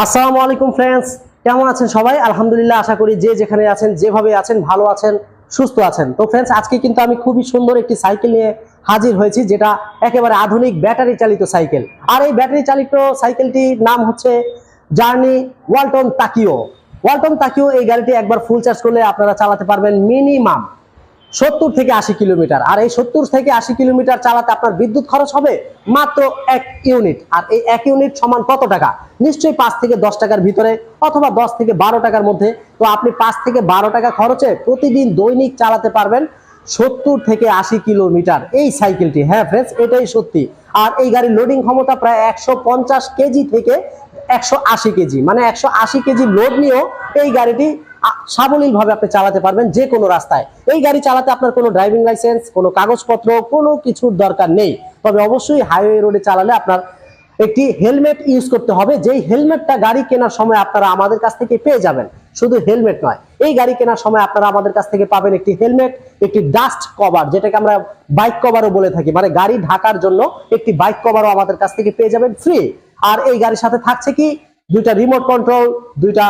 আসসালামু আলাইকুম ফ্রেন্ডস কেমন আছেন সবাই? আলহামদুলিল্লাহ আশা করি যে যেখানে আছেন, যেভাবে আছেন, ভালো আছেন, সুস্থ আছেন। তো ফ্রেন্ডস আজকে কিন্তু আমি খুবই সুন্দর একটি সাইকেল নিয়ে হাজির হয়েছি, যেটা একেবারে আধুনিক ব্যাটারি চালিত সাইকেল। আর এই ব্যাটারি চালিত সাইকেলটির নাম হচ্ছে journey Walton Takio Walton Takio এই গাড়িটি একবার ফুল চার্জ করলে আপনারা চালাতে পারবেন মিনিমাম সত্তর থেকে আশি কিলোমিটার। আর এই সত্তর থেকে আশি কিলোমিটার চালাতে আপনার বিদ্যুৎ খরচ হবে মাত্র এক ইউনিট। আর এই এক ইউনিট সমান কত টাকা? নিশ্চয়ই পাঁচ থেকে দশ টাকার ভিতরে অথবা দশ থেকে বারো টাকার মধ্যে। তো আপনি পাঁচ থেকে বারো টাকা খরচে প্রতিদিন দৈনিক চালাতে পারবেন সত্তর থেকে আশি কিলোমিটার। এই সাইকেলটি হ্যাঁ ফ্রেন্ডস এটাই সত্যি। আর এই গাড়ির লোডিং ক্ষমতা প্রায় একশো পঞ্চাশ কেজি থেকে একশো আশি কেজি। মানে একশো আশি কেজি লোড নিয়েও এই গাড়িটি সাবলীল ভাবে আপনি চালাতে পারবেন যে কোনো রাস্তায়। এই গাড়ি চালাতে আপনার কোনো ড্রাইভিং লাইসেন্স কোনো কাগজপত্র, কোনো কিছুর দরকার নেই। তবে অবশ্যই হাইওয়ে রোডে চালালে আপনার একটি হেলমেট ইউজ করতে হবে। যেই হেলমেটটা গাড়ি কেনার সময় আপনারা আমাদের কাছ থেকে পেয়ে যাবেন, শুধু হেলমেট নয়। এই গাড়ি কেনার সময় আপনারা আমাদের কাছ থেকে পাবেন একটি হেলমেট একটি ডাস্ট কভার যেটাকে আমরা বাইক কভারও বলে থাকি। মানে গাড়ি ঢাকার জন্য একটি বাইক কভারও আমাদের কাছ থেকে পেয়ে যাবেন ফ্রি আর এই গাড়ির সাথে থাকছে কি? দুইটা রিমোট কন্ট্রোল দুইটা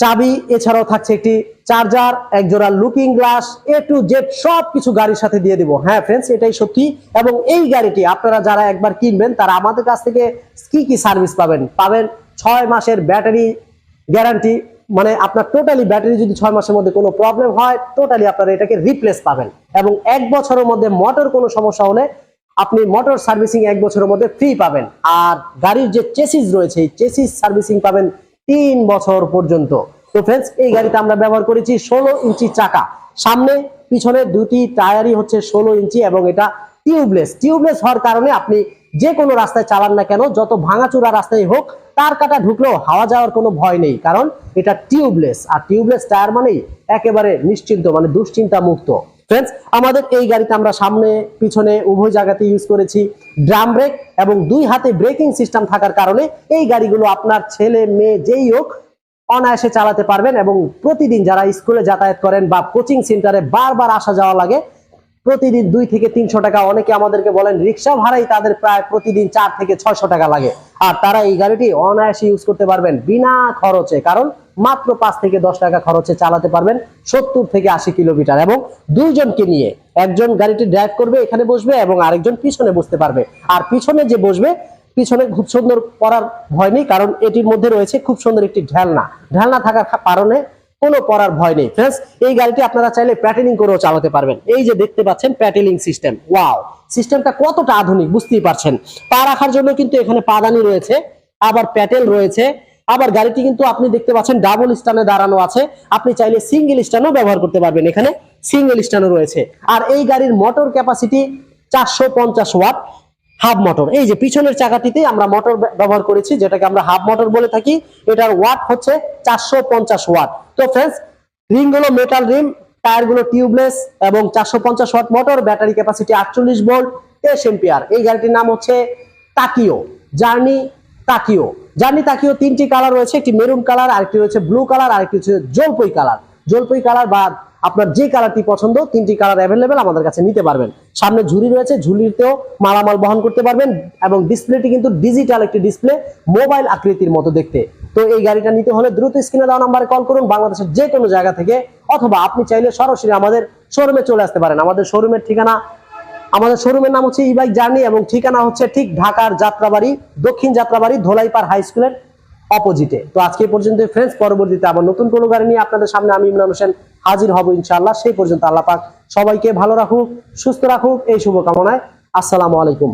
চাবি, এছাড়াও থাকছে একটি চার্জার এক জোড়া looking glass A to Z সব কিছু গাড়ির সাথে দিয়ে দিব। হ্যাঁ ফ্রেন্ডস এটাই সত্যি। এবং এই গাড়িটি আপনারা যারা একবার কিনবেন, তারা আমাদের কাছ থেকে কি কি সার্ভিস পাবেন? পাবেন ছয় মাসের ব্যাটারি গ্যারান্টি মানে আপনার টোটালি ব্যাটারি যদি ছয় মাসের মধ্যে কোনো প্রবলেম হয় টোটালি আপনারা এটাকে রিপ্লেস পাবেন। এবং এক বছরের মধ্যে মোটর কোনো সমস্যা হলে আপনি মোটর সার্ভিসিং এক বছরের মধ্যে ফ্রি পাবেন। আর গাড়ির যে চেসিস রয়েছে, এই চেসিস সার্ভিসিং পাবেন তিন বছর পর্যন্ত। তো ফ্রেন্ডস এই গাড়িতে আমরা ব্যবহার করেছি ষোলো ইঞ্চি চাকা। সামনে, পিছনে দুটি টায়ারই হচ্ছে ষোলো ইঞ্চি এবং এটা টিউবলেস টিউবলেস হওয়ার কারণে আপনি যে কোনো রাস্তায় চালান না কেন, যত ভাঙাচুরা রাস্তায় হোক, তার কাটা ঢুকলেও হাওয়া যাওয়ার কোনো ভয় নেই, কারণ এটা টিউবলেস আর টিউবলেস টায়ার মানেই একেবারে নিশ্চিন্ত মানে দুশ্চিন্তা মুক্ত ফ্রেন্ডস আমাদের এই গাড়িতে আমরা সামনে, পিছনে উভয় জায়গাতে ইউজ করেছি। ড্রাম ব্রেক এবং দুই হাতে ব্রেকিং সিস্টেম থাকার কারণে এই গাড়িগুলো আপনার ছেলে, মেয়ে যেই হোক, অনায়াসে চালাতে পারবেন এবং প্রতিদিন যারা স্কুলে যাতায়াত করেন বা কোচিং সেন্টারে বারবার আসা যাওয়া লাগে প্রতিদিন দুই থেকে তিনশো টাকা। অনেকে আমাদেরকে বলেন, রিক্সা ভাড়াই তাদের প্রায় প্রতিদিন চার থেকে ছয়শো টাকা লাগে। আর তারা এই গাড়িটি অনায়াসে ইউজ করতে পারবেন বিনা খরচে, কারণ মাত্র পাঁচ থেকে দশ টাকা খরচে চালাতে পারবেন সত্তর থেকে আশি কিলোমিটার। এবং দুইজনকে নিয়ে একজন গাড়িটি ড্রাইভ করবে, এখানে বসবে এবং আরেকজন পিছনে বসতে পারবে। আর পিছনে যে বসবে, পিছনে খুব সুন্দর পরার ভয় নেই, কারণ এটির মধ্যে রয়েছে খুব সুন্দর একটি ঢেলনা। ঢেলনা থাকার কারণে কোনো পরার ভয় নেই। ফ্রেন্ডস এই গাড়িটি আপনারা চাইলে প্যাটেলিং করেও চালাতে পারবেন। এই যে দেখতে পাচ্ছেন প্যাটেলিং সিস্টেম ওয়াও সিস্টেমটা কতটা আধুনিক, বুঝতেই পারছেন। পা রাখার জন্য কিন্তু এখানে পাদানি রয়েছে, আবার প্যাটেল রয়েছে, আবার গাড়িটি কিন্তু আপনি দেখতে পাচ্ছেন ডাবল স্ট্যান্ডে দাঁড়ানো আছে। আপনি চাইলে সিঙ্গেল স্ট্যান্ডও ব্যবহার করতে পারবেন। এখানে সিঙ্গেল স্ট্যান্ডও রয়েছে। আর এই গাড়ির মোটর ক্যাপাসিটি চারশো পঞ্চাশ ওয়াট হাফ মোটর এই যে পিছনের চাকাটিতে আমরা মোটর ব্যবহার করেছি, যেটাকে আমরা হাফ মোটর বলে থাকি। এটার ওয়াট হচ্ছে চারশো পঞ্চাশ ওয়াট। তো ফ্রেন্ডস রিংগুলো মেটাল রিম টায়ারগুলো টিউবলেস এবং চারশো পঞ্চাশ ওয়াট মোটর ব্যাটারি ক্যাপাসিটি আটচল্লিশ ভোল্ট তেইশ এম্পিয়ার এই গাড়িটির নাম হচ্ছে তাকিও জার্নি তাকিও জার্নি তাকিও তিনটি কালার রয়েছে, একটি মেরুন কালার আরেকটি রয়েছে ব্লু কালার আরেকটি হচ্ছে জলপই কালার জলপই কালার বা আপনার যে কালারটি পছন্দ, তিনটি কালার অ্যাভেলেবেল আমাদের কাছে নিতে পারবেন। সামনে ঝুড়ি রয়েছে ঝুলিতেও মালামাল বহন করতে পারবেন এবং ডিসপ্লেটি কিন্তু ডিজিটাল একটি ডিসপ্লে মোবাইল আকৃতির মতো দেখতে। তো এই গাড়িটা নিতে হলে দ্রুত স্ক্রিনে দেওয়া নাম্বারে কল করুন বাংলাদেশের যে কোনো জায়গা থেকে, অথবা আপনি চাইলে সরাসরি আমাদের শোরুমে চলে আসতে পারেন। আমাদের শোরুমের ঠিকানা, আমাদের শোরুমের নাম হচ্ছে ই বাইক জার্নি এবং ঠিকানা হচ্ছে ঠিক ঢাকার যাত্রাবাড়ি, দক্ষিণ যাত্রাবাড়ি, ধোলাইপাড় হাই স্কুলের অপোজিটে তো আজকে পর্যন্ত ফ্রেন্ডস পরবর্তীতে আবার নতুন কোনো গাড়ি নিয়ে আপনাদের সামনে আমি ইমরান হোসেন হাজির হব ইনশাআল্লাহ। সেই পর্যন্ত আল্লাহ পাক সবাইকে ভালো রাখুক, সুস্থ রাখুক, এই শুভকামনায়। আসসালামু আলাইকুম।